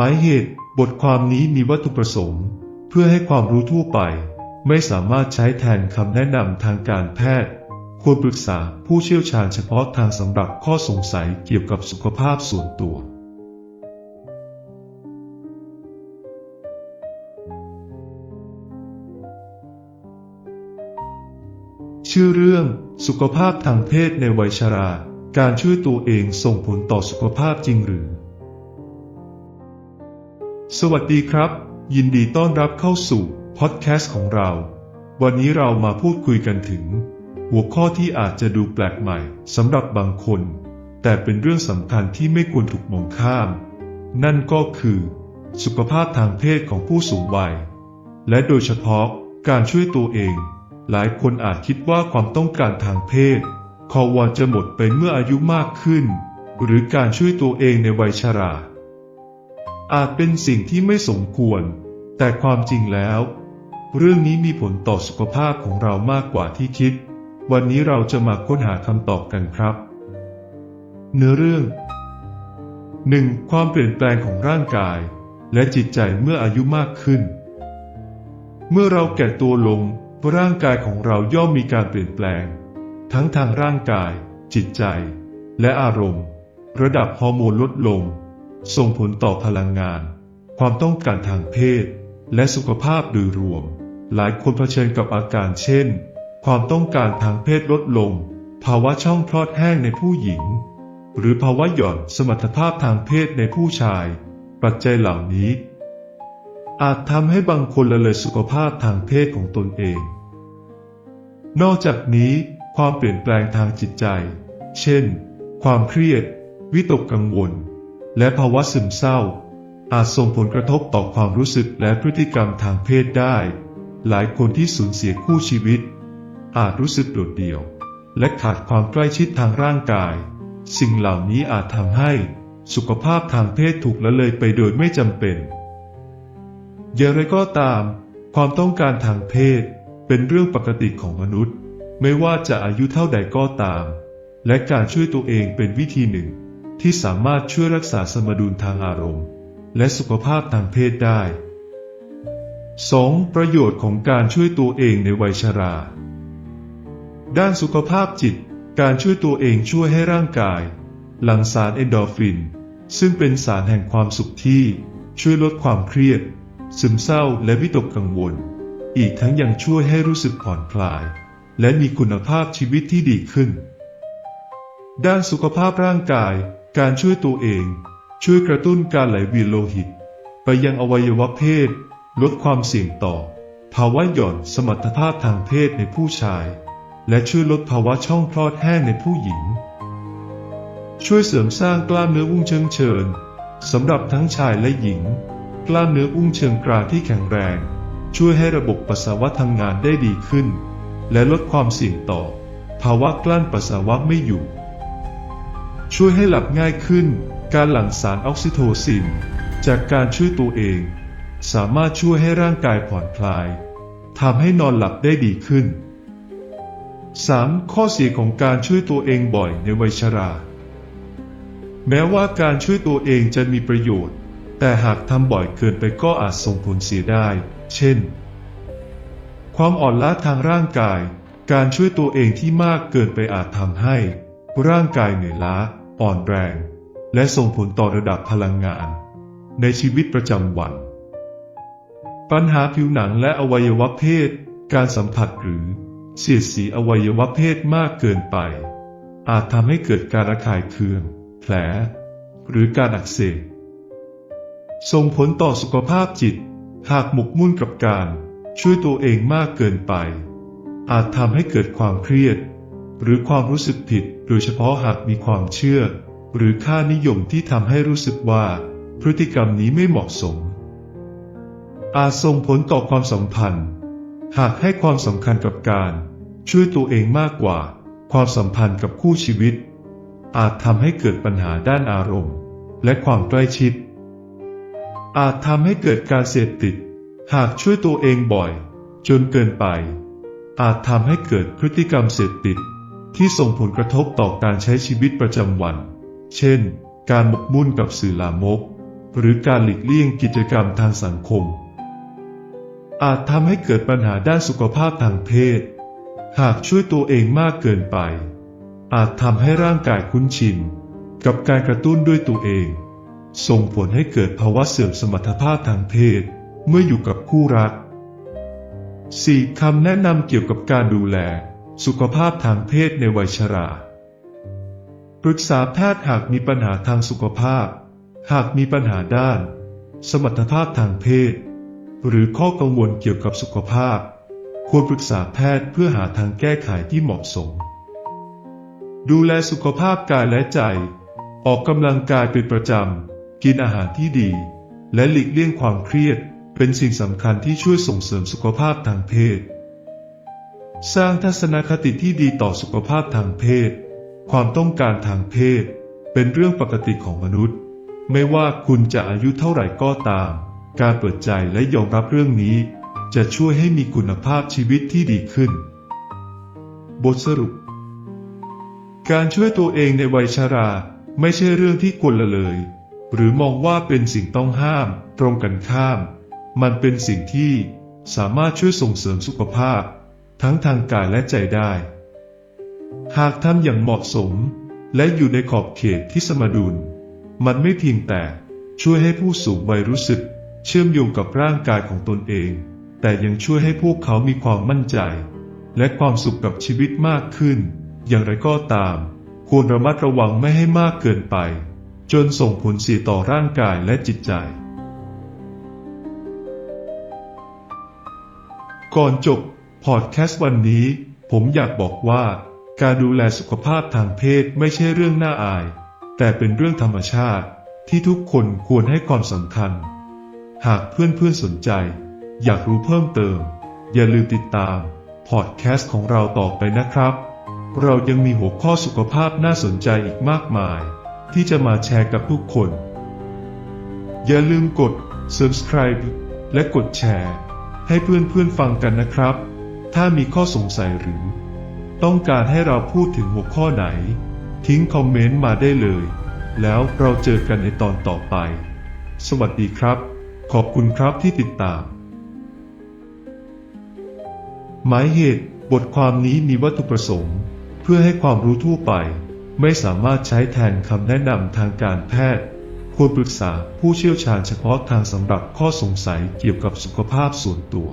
หมายเหตุบทความนี้มีวัตถุประสงค์ เพื่อให้ความรู้ทั่วไป ไม่สามารถใช้แทนคำแนะนำทางการแพทย์ ควรปรึกษาผู้เชี่ยวชาญเฉพาะทางสำหรับข้อสงสัยเกี่ยวกับสุขภาพส่วนตัว ชื่อเรื่องสุขภาพทางเพศในวัยชรา การช่วยตัวเองส่งผลต่อสุขภาพจริงหรือ สวัสดีครับ ยินดีต้อนรับเข้าสู่พอดแคสต์ของเรา วันนี้เรามาพูดคุยกันถึง หัวข้อที่อาจจะดูแปลกใหม่สำหรับบางคน แต่เป็นเรื่องสำคัญที่ไม่ควรถูกมองข้าม นั่นก็คือ สุขภาพทางเพศของผู้สูงวัย และโดยเฉพาะการช่วยตัวเอง หลายคนอาจคิดว่าความต้องการทางเพศขอวันจะหมดไปเมื่ออายุมากขึ้น หรือการช่วยตัวเองในวัยชรา อาจเป็นสิ่งที่ไม่สมควร แต่ความจริงแล้ว เรื่องนี้มีผลต่อสุขภาพของเรามากกว่าที่คิด วันนี้เราจะมาค้นหาคำตอบกันครับ เนื้อเรื่อง 1. ความเปลี่ยนแปลงของร่างกาย และจิตใจเมื่ออายุมากขึ้น เมื่อเราแก่ตัวลงร่างกายของเราย่อมมีการเปลี่ยนแปลง ทั้งทางร่างกาย จิตใจ และอารมณ์ ระดับฮอร์โมนลดลง ส่งผลต่อพลังงาน ความต้องการทางเพศ และสุขภาพโดยรวม หลายคนเผชิญกับอาการเช่น ความต้องการทางเพศลดลง ภาวะช่องคลอดแห้งในผู้หญิง หรือภาวะหย่อนสมรรถภาพทางเพศในผู้ชาย ปัจจัยเหล่านี้ อาจทำให้บางคนละเลยสุขภาพทางเพศของตนเอง นอกจากนี้ ความเปลี่ยนแปลงทางจิตใจ เช่น ความเครียด วิตกกังวล และภาวะซึมเศร้า อาจส่งผลกระทบต่อความรู้สึกและพฤติกรรมทางเพศได้ หลายคนที่สูญเสียคู่ชีวิต อาจรู้สึกโดดเดี่ยว และขาดความใกล้ชิดทางร่างกาย สิ่งเหล่านี้อาจทำให้สุขภาพทางเพศถูกละเลยไปโดยไม่จำเป็น อย่างไรก็ตาม ความต้องการทางเพศเป็นเรื่องปกติของมนุษย์ ไม่ว่าจะอายุเท่าใดก็ตาม และการช่วยตัวเองเป็นวิธีหนึ่ง ที่สามารถช่วยรักษาสมดุลทางอารมณ์ และสุขภาพทางเพศได้ 2. ประโยชน์ของการช่วยตัวเองในวัยชรา ด้านสุขภาพจิต การช่วยตัวเองช่วยให้ร่างกาย หลั่งสารเอนโดรฟิน ซึ่งเป็นสารแห่งความสุขที่ ช่วยลดความเครียด ซึมเศร้าและวิตกกังวล อีกทั้งยังช่วยให้รู้สึกผ่อนคลาย และมีคุณภาพชีวิตที่ดีขึ้น ด้านสุขภาพร่างกาย การช่วยตัวเอง ช่วยกระตุ้นการไหลเวียนโลหิต ไปยังอวัยวะเพศ ลดความเสี่ยงต่อ ภาวะหย่อนสมรรถภาพทางเพศในผู้ชาย และช่วยลดภาวะช่องคลอดแห้งในผู้หญิง ช่วยเสริมสร้างกล้ามเนื้ออุ้งเชิงเชิญสำหรับทั้งชายและหญิง กล้ามเนื้ออุ้งเชิงกรานที่แข็งแรง ช่วยให้ระบบปัสสาวะทำงานได้ดีขึ้น และลดความเสี่ยงต่อ ภาวะกลั้นปัสสาวะไม่อยู่ ช่วยให้หลับง่ายขึ้น การหลั่งสารออกซิโทซิน จากการช่วยตัวเอง สามารถช่วยให้ร่างกายผ่อนคลายทำให้นอนหลับได้ดีขึ้น 3. ข้อเสียของการช่วยตัวเองบ่อยในวัยชรา แม้ว่าการช่วยตัวเองจะมีประโยชน์ แต่หากทำบ่อยเกินไปก็อาจส่งผลเสียได้ เช่น ความอ่อนล้าทางร่างกาย การช่วยตัวเองที่มากเกินไปอาจทำให้ ร่างกายเหนื่อยล้า อ่อนแรง และส่งผลต่อระดับพลังงาน ในชีวิตประจำวัน ปัญหาผิวหนังและอวัยวะเพศ การสัมผัสหรือเสียดสีอวัยวะเพศมากเกินไป อาจทำให้เกิดการระคายเคือง แผล หรือการอักเสบส่งผลต่อสุขภาพจิต หากหมกมุ่นกับการ ช่วยตัวเองมากเกินไป อาจทำให้เกิดความเครียด หรือความรู้สึกผิด โดยเฉพาะหากมีความเชื่อ หรือค่านิยมที่ทำให้รู้สึกว่า พฤติกรรมนี้ไม่เหมาะสม อาจส่งผลต่อความสัมพันธ์ หากให้ความสำคัญกับการ ช่วยตัวเองมากกว่า ความสัมพันธ์กับคู่ชีวิต อาจทำให้เกิดปัญหาด้านอารมณ์ และความใกล้ชิด อาจทำให้เกิดการเสพติด หากช่วยตัวเองบ่อย จนเกินไป อาจทำให้เกิดพฤติกรรมเสพติด ที่ส่งผลกระทบต่อการใช้ชีวิตประจำวัน เช่น การหมกมุ่นกับสื่อลามก หรือการหลีกเลี่ยงกิจกรรมทางสังคม อาจทำให้เกิดปัญหาด้านสุขภาพทางเพศ หากช่วยตัวเองมากเกินไป อาจทำให้ร่างกายคุ้นชิน กับการกระตุ้นด้วยตัวเอง ส่งผลให้เกิดภาวะเสื่อมสมรรถภาพทางเพศ เมื่ออยู่กับคู่รัก 4. คำแนะนำเกี่ยวกับการดูแล สุขภาพทางเพศในวัยชรา ปรึกษาแพทย์หากมีปัญหาทางสุขภาพ หากมีปัญหาด้าน สมรรถภาพทางเพศ หรือข้อกังวลเกี่ยวกับสุขภาพ ควรปรึกษาแพทย์เพื่อหาทางแก้ไขที่เหมาะสม ดูแลสุขภาพกายและใจ ออกกำลังกายเป็นประจำ กินอาหารที่ดี และหลีกเลี่ยงความเครียด เป็นสิ่งสำคัญที่ช่วยส่งเสริมสุขภาพทางเพศ สร้างทัศนคติที่ดีต่อสุขภาพทางเพศ ความต้องการทางเพศ เป็นเรื่องปกติของมนุษย์ ไม่ว่าคุณจะอายุเท่าไหร่ก็ตาม การเปิดใจและยอมรับเรื่องนี้ จะช่วยให้มีคุณภาพชีวิตที่ดีขึ้น บทสรุป การช่วยตัวเองในวัยชรา ไม่ใช่เรื่องที่ควรละเลย หรือมองว่าเป็นสิ่งต้องห้าม ตรงกันข้าม มันเป็นสิ่งที่สามารถช่วยส่งเสริมสุขภาพ ทั้งทางกายและใจได้ หากทำอย่างเหมาะสม และอยู่ในขอบเขตที่สมดุล มันไม่เพียงแต่ช่วยให้ผู้สูงวัยรู้สึก เชื่อมโยงกับร่างกายของตนเอง แต่ยังช่วยให้พวกเขามีความมั่นใจ และความสุขกับชีวิตมากขึ้น อย่างไรก็ตาม ควรระมัดระวังไม่ให้มากเกินไป จนส่งผลเสียต่อร่างกายและจิตใจก่อนจบ พอดแคสต์วันนี้ ผมอยากบอกว่า การดูแลสุขภาพทางเพศไม่ใช่เรื่องน่าอาย แต่เป็นเรื่องธรรมชาติที่ทุกคนควรให้ความสำคัญ หากเพื่อนๆสนใจ อยากรู้เพิ่มเติม อย่าลืมติดตามพอดแคสต์ของเราต่อไปนะครับ เรายังมีหัวข้อสุขภาพน่าสนใจอีกมากมาย ที่จะมาแชร์กับทุกคน อย่าลืมกด subscribe และกดแชร์ ให้เพื่อนๆฟังกันนะครับ ถ้ามีข้อสงสัยหรือ ต้องการให้เราพูดถึงหัวข้อไหน ทิ้งคอมเมนต์มาได้เลย แล้วเราเจอกันในตอนต่อไป สวัสดีครับ ขอบคุณครับที่ติดตาม หมายเหตุบทความนี้มีวัตถุประสงค์ เพื่อให้ความรู้ทั่วไป ไม่สามารถใช้แทนคำแนะนำทางการแพทย์ควรปรึกษาผู้เชี่ยวชาญเฉพาะทางสำหรับข้อสงสัยเกี่ยวกับสุขภาพส่วนตัว